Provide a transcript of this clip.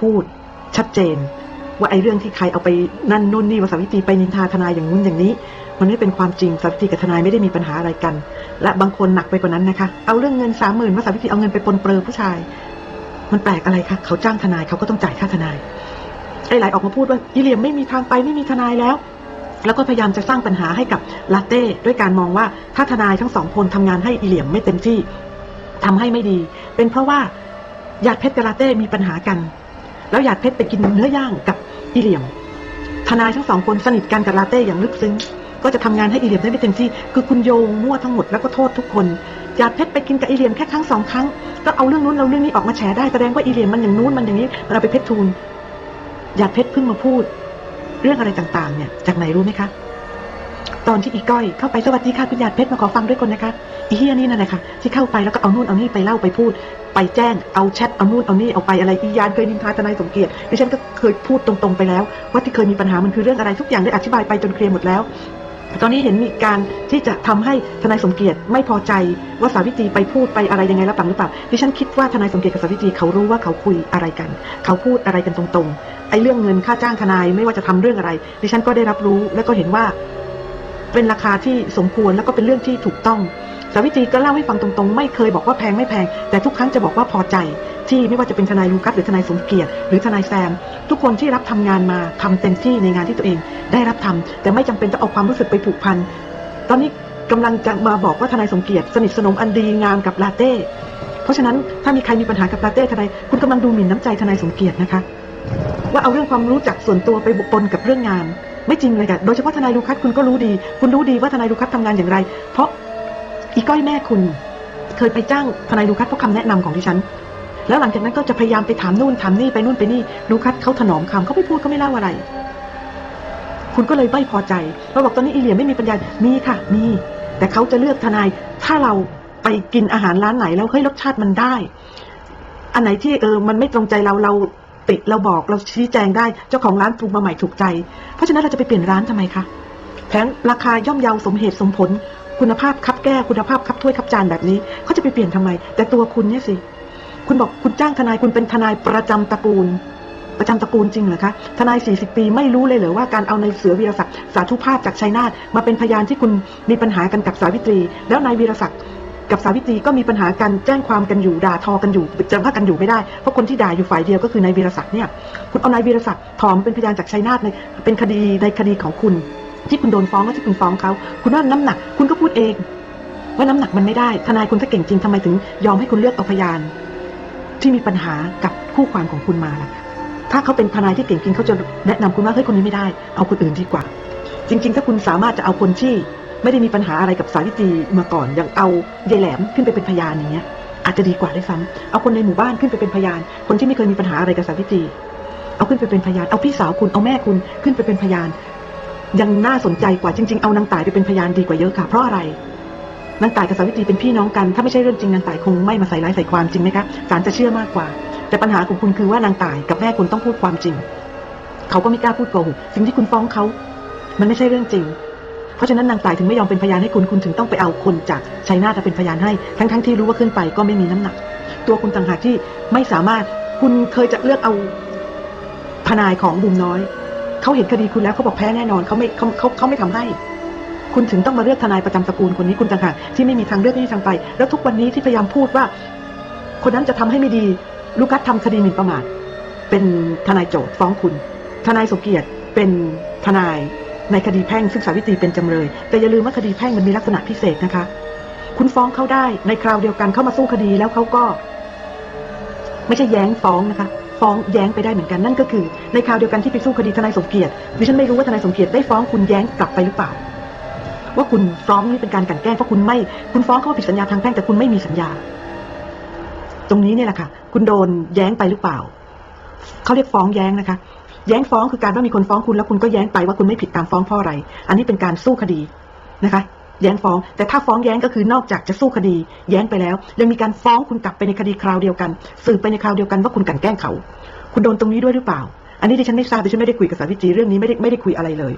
พูดชัดเจน ว่าไอ้เรื่องที่ใครเอาไปนั่นนู่นนี่ว่าสาวิตรีไปนินทาทนายอย่างนู้นอย่างนี้ มันไม่เป็นความจริงสาวิตรีกับทนายไม่ได้มีปัญหาอะไรกัน และบางคนหนักไปกว่านั้นนะคะ เอาเรื่องเงินสามหมื่นว่าสาวิตรีเอาเงินไปปนเปื้อผู้ชาย มันแปลกอะไรคะเขาจ้างทนายเขาก็ต้องจ่ายค่าทนายไอ้หลายออกมาพูดว่าอีเหลียมไม่มีทางไปไม่มีทนายแล้ว แล้วก็พยายามจะสร้างปัญหาให้กับลาเต้ด้วยการมองว่าถ้าทนายทั้งสองคนทำงานให้อีเหลียมไม่เต็มที่ทำให้ไม่ดี เป็นเพราะว่าหยาดเพชรกับลาเต้มีปัญหากัน แล้วหยาดเพชรไปกินเนื้อย่างกับอีเหลียม ทนายทั้งสองคนสนิทกันกับลาเต้อย่างลึกซึ้ง ก็จะทำงานให้อีเหลียมได้ไม่เต็มที่ คือคุณโยงมั่วทั้งหมดแล้วก็โทษทุกคนหยาดเพชรไปกินกับอีเหลียมแค่ครั้งสองครั้ง ก็เอาเรื่องนู้นเอาเรื่องนี้ออกมาแฉได้แสดงว่าอีเหลียมมันอย่างนู้นมันอย่างนี้มันเอาไปเพชรทูลหยาดเพชรเพิ่งมาพูด เรื่องอะไรต่างๆ เนี่ย จากไหนรู้ไหมคะตอนที่อีก้อยเข้าไปสวัสดีค่ะคุณหยาดเพชรมาขอฟังด้วยคนนะคะอีเฮียนี่นั่นแหละค่ะที่เข้าไปแล้วก็เอานู่นเอานี่ไปเล่าไปพูด ไปแจ้งเอาแชทเอานู่นเอานี่เอาไปอะไรอียานเคยนินทาทนายสมเกียรติดิฉันก็เคยพูดตรงๆไปแล้ว ว่าที่เคยมีปัญหามันคือเรื่องอะไรทุกอย่างได้อธิบายไปจนเคลียร์หมดแล้วตอนนี้เห็นมีการที่จะทำให้ทนายสมเกียรติไม่พอใจว่าสาวิตรีไปพูดไปอะไรยังไงรับหลังหรือเปล่าดิฉันคิดว่าทนายสมเกียรติกับสาวิตรีเขารู้ว่าเขาคุยอะไรกัน เขาพูดอะไรกันตรงๆไอ้เรื่องเงินค่าจ้างทนายไม่ว่าจะทำเรื่องอะไร ดิฉันก็ได้รับรู้แล้วก็เห็นว่า เป็นราคาที่สมควรแล้วก็เป็นเรื่องที่ถูกต้อง สาวิตรีก็เล่าให้ฟังตรงๆ ไม่เคยบอกว่าแพงไม่แพง แต่ทุกครั้งจะบอกว่าพอใจ ที่ไม่ว่าจะเป็นทนายลูคัสหรือทนายสมเกียรติ หรือทนายแซม ทุกคนที่รับทำงานมาทำเต็มที่ในงานที่ตัวเอง ได้รับทำแต่ไม่จำเป็นต้องเอาความรู้สึกไปผูกพัน ตอนนี้กำลังจะมาบอกว่าทนายสมเกียรติสนิทสนมอันดีงามกับลาเต้ เพราะฉะนั้นถ้ามีใครมีปัญหากับลาเต้ทนายคุณกำลังดูหมิ่นน้ำใจทนายสมเกียรตินะคะ ว่าเอาเรื่องความรู้จักส่วนตัวไปบุกปนกับเรื่องงาน ไม่จริงเลยค่ะโดยเฉพาะทนายลูคัสคุณก็รู้ดี คุณรู้ดีว่าทนายลูคัสทำงานอย่างไร เพราะอีก้อยแม่คุณ เคยไปจ้างทนายลูคัสเพราะคำแนะนำของดิฉัน แล้วหลังจากนั้นก็จะพยายามไปถามนู่นถามนี่ไปนู่นไปนี่ลูคัสเขาถนอมคำเขาไม่พูดเขาไม่เล่าอะไร คุณก็เลยไม่พอใจเราบอกตอนนี้อีเหลียมไม่มีปัญญา มีค่ะ มี แต่เขาจะเลือกทนาย ถ้าเราไปกินอาหารร้านไหนแล้วเฮ้ยรสชาติมันได้ อันไหนที่เออมันไม่ตรงใจเราเรา ติเราบอกเราชี้แจงได้เจ้าของร้านปรุงมาใหม่ถูกใจ เพราะฉะนั้นเราจะไปเปลี่ยนร้านทำไมคะแถมราคาย่อมเยาสมเหตุสมผล คุณภาพคับแก้คุณภาพคับถ้วยคับจานแบบนี้เขาจะไปเปลี่ยนทำไม แต่ตัวคุณเนี่ยสิคุณบอกคุณจ้างทนายคุณเป็นทนายประจำตระกูล ประจำตระกูลจริงเหรอคะทนาย 40 ปีไม่รู้เลยเหรอว่าการเอาในายเสือวีรศักดิ์สาธุภาพจากชัยนาทมาเป็นพยานที่คุณมีปัญหากันกับสาวิตรี แล้วนายวีรศักดิ์ กับสาวิตรีก็มีปัญหากันแจ้งความกันอยู่ด่าทอกันอยู่จะว่ากันอยู่ไม่ได้เพราะคนที่ด่าอยู่ฝ่ายเดียวก็คือนายวีรศักดิ์เนี่ยคุณเอานายวีรศักดิ์ถอมเป็นพยานจากชัยนาทในเป็นคดีในคดีของคุณ ที่คุณโดนฟ้องและที่คุณฟ้องเขาคุณว่าน้ำหนัก คุณก็พูดเอง ว่าน้ำหนักมันไม่ได้ ทนายคุณถ้าเก่งจริงทำไมถึงยอมให้คุณเลือกเอาพยาน ที่มีปัญหากับคู่ความของคุณมาล่ะถ้าเขาเป็นทนายที่เก่งจริงเขาจะแนะนำคุณว่าเฮ้ยคนนี้ไม่ได้ เอาคนอื่นดีกว่า จริง ๆ ถ้าคุณสามารถจะเอาคนที่ ไม่ได้มีปัญหาอะไรกับสาวิตรีมาก่อนอย่างเอายายแหลมขึ้นไปเป็นพยานอย่างเงี้ยอาจจะดีกว่าด้วยซ้ำเอาคนในหมู่บ้านขึ้นไปเป็นพยาน คนที่ไม่เคยมีปัญหาอะไรกับสาวิตรีเอาขึ้นไปเป็นพยาน เอาพี่สาวคุณเอาแม่คุณขึ้นไปเป็นพยาน ยังน่าสนใจกว่าจริง ๆ เอานางตายไปเป็นพยานดีกว่าเยอะค่ะ เพราะอะไรนางตายกับสาวิตรีเป็นพี่น้องกัน ถ้าไม่ใช่เรื่องจริงนางตายคงไม่มาใส่ร้ายใส่ความจริงไหมคะศาลจะเชื่อมากกว่า แต่ปัญหาของคุณคือว่านางตายกับแม่คุณต้องพูดความจริง เขาก็ไม่กล้าพูดโกหกสิ่งที่คุณฟ้องเขา มันไม่ใช่เรื่องจริง เพราะฉะนั้นนางตายถึงไม่ยอมเป็นพยานให้คุณคุณถึงต้องไปเอาคนจากชัยนาทมาเป็นพยานให้ ทั้งๆที่รู้ว่าขึ้นไปก็ไม่มีน้ำหนัก ตัวคุณต่างหากที่ไม่สามารถคุณเคยจะเลือกเอาทนายของบุมน้อยเขาเห็นคดีคุณแล้วเขาบอกแพ้แน่นอนเขาไม่เขาเขาเขาไม่ทำให้ คุณถึงต้องมาเลือกทนายประจำตระกูลคนนี้คุณต่างหากที่ไม่มีทางเลือกไม่มีทางไป แล้วทุกวันนี้ที่พยายามพูดว่า คนนั้นจะทำให้ไม่ดีลูกัสทำคดีหมิ่นประมาทเป็นทนายโจทย์ฟ้องคุณ ทนายสมเกียรติเป็นทนาย ในคดีแพ่งซึ่งสาวิตรีเป็นจำเลย แต่อย่าลืมว่าคดีแพ่งมันมีลักษณะพิเศษนะคะ คุณฟ้องเขาได้ในคราวเดียวกันเข้ามาสู้คดีแล้วเขาก็ ไม่ใช่แย้งฟ้องนะคะฟ้องแย้งไปได้เหมือนกันนั่นก็คือ ในคราวเดียวกันที่ไปสู้คดีทนายสมเกียรติดิฉันไม่รู้ว่าทนายสมเกียรติได้ฟ้องคุณแย้งกลับไปหรือเปล่า ว่าคุณฟ้องนี่เป็นการกลั่นแกล้งเพราะคุณไม่คุณฟ้องเขาว่าผิดสัญญาทางแพ่งแต่คุณไม่มีสัญญา ตรงนี้เนี่ยแหละค่ะ คุณโดนแย้งไปหรือเปล่าเขาเรียกฟ้องแย้งนะคะ แย้งฟ้องคือการว่ามีคนฟ้องคุณแล้วคุณก็แย้งไปว่าคุณไม่ผิดตามฟ้องเพราะอะไร อันนี้เป็นการสู้คดีนะคะ แย้งฟ้อง แต่ถ้าฟ้องแย้งก็คือนอกจากจะสู้คดี แย้งไปแล้ว ยังมีการฟ้องคุณกลับไปในคดีคราวเดียวกัน สืบไปในคราวเดียวกันว่าคุณกันแกล้งเขา คุณโดนตรงนี้ด้วยหรือเปล่า อันนี้ดิฉันไม่ทราบดิฉันไม่ได้คุยกับสาวิจีเรื่องนี้ไม่ได้ไม่ได้คุยอะไรเลย